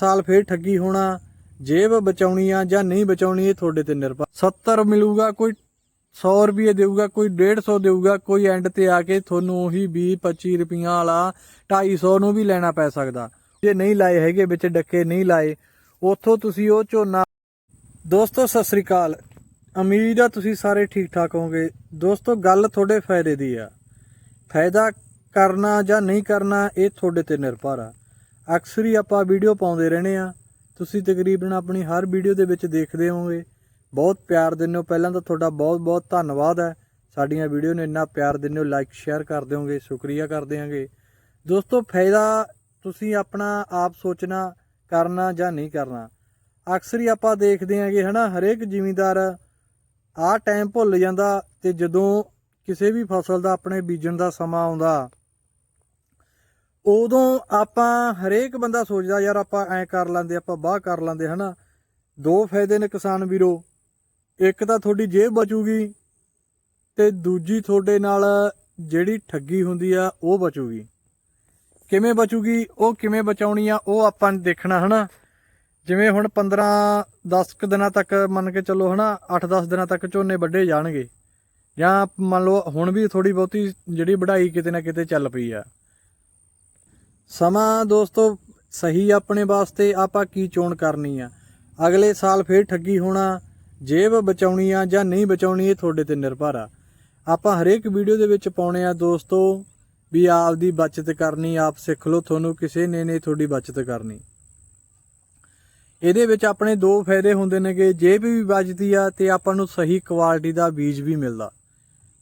ਸਾਲ ਫੇਰ ਠੱਗੀ ਹੋਣਾ, ਜੇਬ ਬਚਾਉਣੀ ਆ ਜਾਂ ਨਹੀਂ ਬਚਾਉਣੀ, ਇਹ ਤੁਹਾਡੇ ਤੇ ਨਿਰਭਰ। 70 ਮਿਲੂਗਾ, ਕੋਈ 100 ਰੁਪਏ ਦੇਊਗਾ, ਕੋਈ 150 ਦੇਊਗਾ, ਕੋਈ ਐਂਡ ਤੇ ਆ ਕੇ ਤੁਹਾਨੂੰ ਉਹੀ 20 25 ਰੁਪਈਆਂ ਵਾਲਾ 250 ਨੂੰ ਵੀ ਲੈਣਾ ਪੈ ਸਕਦਾ। ਜੇ ਨਹੀਂ ਲਾਏ ਹੈਗੇ, ਵਿੱਚ ਡੱਕੇ ਨਹੀਂ ਲਾਏ, ਉੱਥੋਂ ਤੁਸੀਂ ਉਹ ਝੋਨਾ ਦੋਸਤੋ, ਸਤਿ ਸ੍ਰੀ ਅਕਾਲ। ਉਮੀਦ ਆ ਤੁਸੀਂ ਸਾਰੇ ਠੀਕ ਠਾਕ ਹੋਵੋਗੇ। ਦੋਸਤੋ, ਗੱਲ ਤੁਹਾਡੇ ਫਾਇਦੇ ਦੀ ਆ। ਫਾਇਦਾ ਕਰਨਾ ਜਾਂ ਨਹੀਂ ਕਰਨਾ, ਇਹ ਤੁਹਾਡੇ ਤੇ ਨਿਰਭਰ ਆ। ਅਕਸਰ ਹੀ ਆਪਾਂ ਵੀਡੀਓ ਪਾਉਂਦੇ ਰਹਿੰਦੇ ਆ ਤੁਸੀਂ ਤਕਰੀਬਨ ਆਪਣੀ ਹਰ ਵੀਡੀਓ ਦੇ ਵਿੱਚ ਦੇਖਦੇ ਹੋਵੋਗੇ। ਬਹੁਤ ਪਿਆਰ ਦਿੰਦੇ ਹੋ। ਪਹਿਲਾਂ ਤਾਂ ਤੁਹਾਡਾ ਬਹੁਤ ਬਹੁਤ ਧੰਨਵਾਦ ਹੈ। ਸਾਡੀਆਂ ਵੀਡੀਓ ਨੂੰ ਇੰਨਾ ਪਿਆਰ ਦਿੰਦੇ ਹੋ ਲਾਈਕ ਸ਼ੇਅਰ ਕਰ ਦਿਓਗੇ, ਸ਼ੁਕਰੀਆ ਕਰ ਦਿਆਂਗੇ। ਦੋਸਤੋ, ਫਾਇਦਾ ਤੁਸੀਂ ਆਪਣਾ ਆਪ ਸੋਚਣਾ, ਕਰਨਾ ਜਾਂ ਨਹੀਂ ਕਰਨਾ। ਅਕਸਰ ਹੀ ਆਪਾਂ ਦੇਖਦੇ ਆਂਗੇ ਹਨਾ, ਹਰੇਕ ਜ਼ਿਮੀਂਦਾਰ ਆਹ ਟਾਈਮ ਭੁੱਲ ਜਾਂਦਾ ਤੇ ਜਦੋਂ ਕਿਸੇ ਵੀ ਫਸਲ ਦਾ ਆਪਣੇ ਬੀਜਣ ਦਾ ਸਮਾਂ ਆਉਂਦਾ ਉਦੋਂ ਆਪਾਂ ਹਰੇਕ ਬੰਦਾ ਸੋਚਦਾ, ਯਾਰ ਆਪਾਂ ਐ ਕਰ ਲਾਂਦੇ, ਆਪਾਂ ਬਾਹ ਕਰ ਲਾਂਦੇ, ਹਨਾ? ਦੋ ਫਾਇਦੇ ਨੇ ਕਿਸਾਨ ਵੀਰੋ। ਇੱਕ ਤਾਂ ਤੁਹਾਡੀ ਜੇਬ ਬਚੂਗੀ ਤੇ ਦੂਜੀ ਤੁਹਾਡੇ ਨਾਲ ਜਿਹੜੀ ਠੱਗੀ ਹੁੰਦੀ ਆ, ਉਹ ਬਚੂਗੀ। ਕਿਵੇਂ ਬਚੂਗੀ, ਉਹ ਕਿਵੇਂ ਬਚਾਉਣੀ ਆ, ਉਹ ਆਪਾਂ ਨੇ ਦੇਖਣਾ, ਹਨਾ? ਜਿਵੇਂ ਹੁਣ 15 10 ਕੁ ਦਿਨਾਂ ਤੱਕ ਮੰਨ ਕੇ ਚੱਲੋ, ਹਨਾ? 8-10 ਦਿਨਾਂ ਤੱਕ ਝੋਨੇ ਵੱਢੇ ਜਾਣਗੇ। ਜਾਂ ਮੰਨ ਲਓ ਹੁਣ ਵੀ ਥੋੜੀ ਬਹੁਤੀ ਜਿਹੜੀ ਵਢਾਈ ਕਿਤੇ ਨਾ ਕਿਤੇ ਚੱਲ ਪਈ ਆ। ਸਮਾਂ ਦੋਸਤੋ, ਸਹੀ ਆਪਣੇ ਵਾਸਤੇ ਆਪਾਂ ਕੀ ਚੋਣ ਕਰਨੀ ਆ? ਅਗਲੇ ਸਾਲ ਫੇਰ ਠੱਗੀ ਹੋਣਾ, ਜੇਬ ਬਚਾਉਣੀ ਆ ਜਾਂ ਨਹੀਂ ਬਚਾਉਣੀ, ਇਹ ਤੁਹਾਡੇ ਤੇ ਨਿਰਭਰ ਆ। ਆਪਾਂ ਹਰੇਕ ਵੀਡੀਓ ਦੇ ਵਿੱਚ ਪਾਉਣੇ ਆ ਦੋਸਤੋ, ਵੀ ਆਪ ਦੀ ਬਚਤ ਕਰਨੀ, ਆਪ ਸਿੱਖ ਲਓ, ਤੁਹਾਨੂੰ ਕਿਸੇ ਨੇ ਨਹੀਂ ਤੁਹਾਡੀ ਬਚਤ ਕਰਨੀ। ਇਹਦੇ ਵਿੱਚ ਆਪਣੇ ਦੋ ਫਾਇਦੇ ਹੁੰਦੇ ਨੇਗੇ, ਜੇਬ ਵੀ ਬਚਦੀ ਆ ਤੇ ਆਪਾਂ ਨੂੰ ਸਹੀ ਕੁਆਲਿਟੀ ਦਾ ਬੀਜ ਵੀ ਮਿਲਦਾ।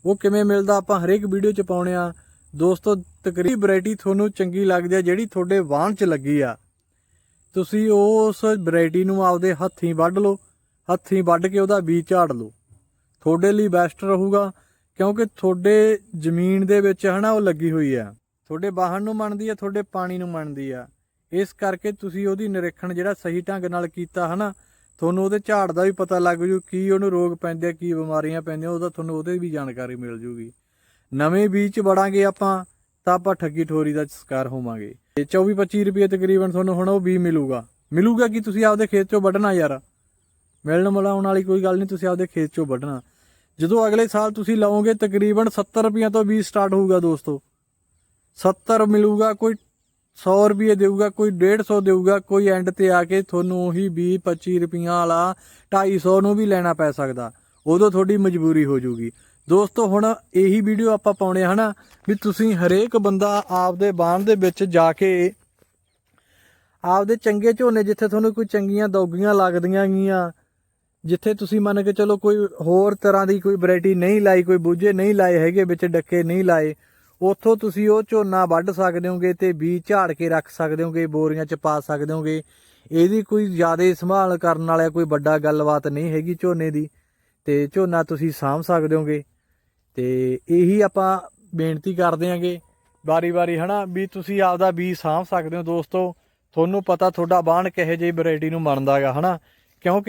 ਉਹ ਕਿਵੇਂ ਮਿਲਦਾ? ਆਪਾਂ ਹਰੇਕ ਵੀਡੀਓ 'ਚ ਪਾਉਣੇ ਆ ਦੋਸਤੋ, ਤਕਰੀਬ ਵੈਰਾਈਟੀ ਤੁਹਾਨੂੰ ਚੰਗੀ ਲੱਗਦੀ ਆ, ਜਿਹੜੀ ਤੁਹਾਡੇ ਵਾਹਣ 'ਚ ਲੱਗੀ ਆ। ਤੁਸੀਂ ਉਸ ਵੈਰਾਈਟੀ ਨੂੰ ਆਪਦੇ ਹੱਥੀਂ ਵੱਢ ਲਓ, ਹੱਥੀਂ ਵੱਢ ਕੇ ਉਹਦਾ ਬੀਜ ਝਾੜ ਲਓ। ਤੁਹਾਡੇ ਲਈ ਬੈਸਟ ਰਹੂਗਾ, ਕਿਉਂਕਿ ਤੁਹਾਡੇ ਜ਼ਮੀਨ ਦੇ ਵਿੱਚ ਹਨਾ, ਉਹ ਲੱਗੀ ਹੋਈ ਆ। ਤੁਹਾਡੇ ਵਾਹਣ ਨੂੰ ਮੰਨਦੀ ਆ, ਤੁਹਾਡੇ ਪਾਣੀ ਨੂੰ ਮੰਨਦੀ ਆ। ਇਸ ਕਰਕੇ ਤੁਸੀਂ ਉਹਦੀ ਨਿਰੀਖਣ ਜਿਹੜਾ ਸਹੀ ਢੰਗ ਨਾਲ ਕੀਤਾ ਹਨਾ, ਤੁਹਾਨੂੰ ਉਹਦੇ ਝਾੜ ਦਾ ਵੀ ਪਤਾ ਲੱਗ ਜੂ, ਕੀ ਉਹਨੂੰ ਰੋਗ ਪੈਂਦੇ ਆ, ਕੀ ਬਿਮਾਰੀਆਂ ਪੈਂਦੀਆਂ, ਉਹਦਾ ਤੁਹਾਨੂੰ ਉਹਦੇ ਵੀ ਜਾਣਕਾਰੀ ਮਿਲ ਜੂਗੀ। ਨਵੇਂ ਬੀਜ ਚ ਵੜਾਂਗੇ ਆਪਾਂ, ਤਾਂ ਆਪਾਂ ਠੱਗੀ ਠੋਰੀ ਦਾ ਸ਼ਿਕਾਰ ਹੋਵਾਂਗੇ। ਤੇ 24 25 ਰੁਪਏ ਤਕਰੀਬਨ ਤੁਹਾਨੂੰ ਹੁਣ ਉਹ ਬੀ ਮਿਲੂਗਾ। ਮਿਲੂਗਾ ਕਿ ਤੁਸੀਂ ਆਪਦੇ ਖੇਤ ਚੋਂ ਵੱਢਣਾ ਯਾਰ? ਮਿਲਣ ਮਿਲਾਉਣ ਵਾਲੀ ਕੋਈ ਗੱਲ ਨਹੀਂ, ਤੁਸੀਂ ਆਪਦੇ ਖੇਤ ਚੋਂ ਵੱਢਣਾ। ਜਦੋਂ ਅਗਲੇ ਸਾਲ ਤੁਸੀਂ ਲਾਓਗੇ ਤਕਰੀਬਨ 70 ਰੁਪਈਆ ਤੋਂ ਬੀਜ ਸਟਾਰਟ ਹੋਊਗਾ ਦੋਸਤੋ। 70 ਮਿਲੂਗਾ, ਕੋਈ 100 ਰੁਪਏ ਦੇਊਗਾ, ਕੋਈ 150 ਦੇਊਗਾ, ਕੋਈ ਐਂਡ ਤੇ ਆ ਕੇ ਤੁਹਾਨੂੰ ਉਹੀ 20 25 ਰੁਪਈਆ ਵਾਲਾ 250 ਨੂੰ ਵੀ ਲੈਣਾ ਪੈ ਸਕਦਾ। ਉਦੋਂ ਤੁਹਾਡੀ ਮਜਬੂਰੀ ਹੋ ਜਾਊਗੀ। ਦੋਸਤੋ, ਹੁਣ ਇਹੀ ਵੀਡੀਓ ਆਪਾਂ ਪਾਉਣੇ ਹਨਾ? ਵੀ ਤੁਸੀਂ ਹਰੇਕ ਬੰਦਾ ਆਪਦੇ ਬਾਣ ਦੇ ਵਿੱਚ ਜਾ ਕੇ ਆਪਦੇ ਚੰਗੇ ਝੋਨੇ ਜਿੱਥੇ ਤੁਹਾਨੂੰ ਕੋਈ ਚੰਗੀਆਂ ਦੌਗੀਆਂ ਲੱਗਦੀਆਂ ਗੀਆਂ, ਜਿੱਥੇ ਤੁਸੀਂ ਮੰਨ ਕੇ ਚਲੋ ਕੋਈ ਹੋਰ ਤਰ੍ਹਾਂ ਦੀ ਕੋਈ ਵੈਰਾਈਟੀ ਨਹੀਂ ਲਾਈ, ਕੋਈ ਬੂਝੇ ਨਹੀਂ ਲਾਏ ਹੈਗੇ, ਵਿੱਚ ਡੱਕੇ ਨਹੀਂ ਲਾਏ, ਉੱਥੋਂ ਤੁਸੀਂ ਉਹ ਝੋਨਾ ਵੱਢ ਸਕਦੇ ਹੋਗੇ ਤੇ ਬੀਜ ਝਾੜ ਕੇ ਰੱਖ ਸਕਦੇ ਹੋਗੇ, ਬੋਰੀਆਂ 'ਚ ਪਾ ਸਕਦੇ ਹੋਗੇ। ਇਹਦੀ ਕੋਈ ਜ਼ਿਆਦਾ ਸੰਭਾਲ ਕਰਨ ਵਾਲਾ ਕੋਈ ਵੱਡਾ ਗੱਲਬਾਤ ਨਹੀਂ ਹੈਗੀ ਝੋਨੇ ਦੀ, ਤੇ ਝੋਨਾ ਤੁਸੀਂ ਸਾਂਭ ਸਕਦੇ ਹੋਗੇ। ਤੇ ਇਹੀ ਆਪਾਂ ਬੇਨਤੀ ਕਰਦੇ ਆਂਗੇ ਵਾਰੀ-ਵਾਰੀ ਹਨਾ, ਵੀ ਤੁਸੀਂ ਆਪਦਾ ਬੀਜ ਸਾਂਭ ਸਕਦੇ ਹੋ ਦੋਸਤੋ। ਤੁਹਾਨੂੰ ਪਤਾ ਤੁਹਾਡਾ ਬਾਣ ਕਿਹੋ ਜਿਹੀ ਵੈਰਾਈਟੀ ਨੂੰ ਮੰਨਦਾਗਾ ਹਨਾ। ਕਿਉਂਕਿ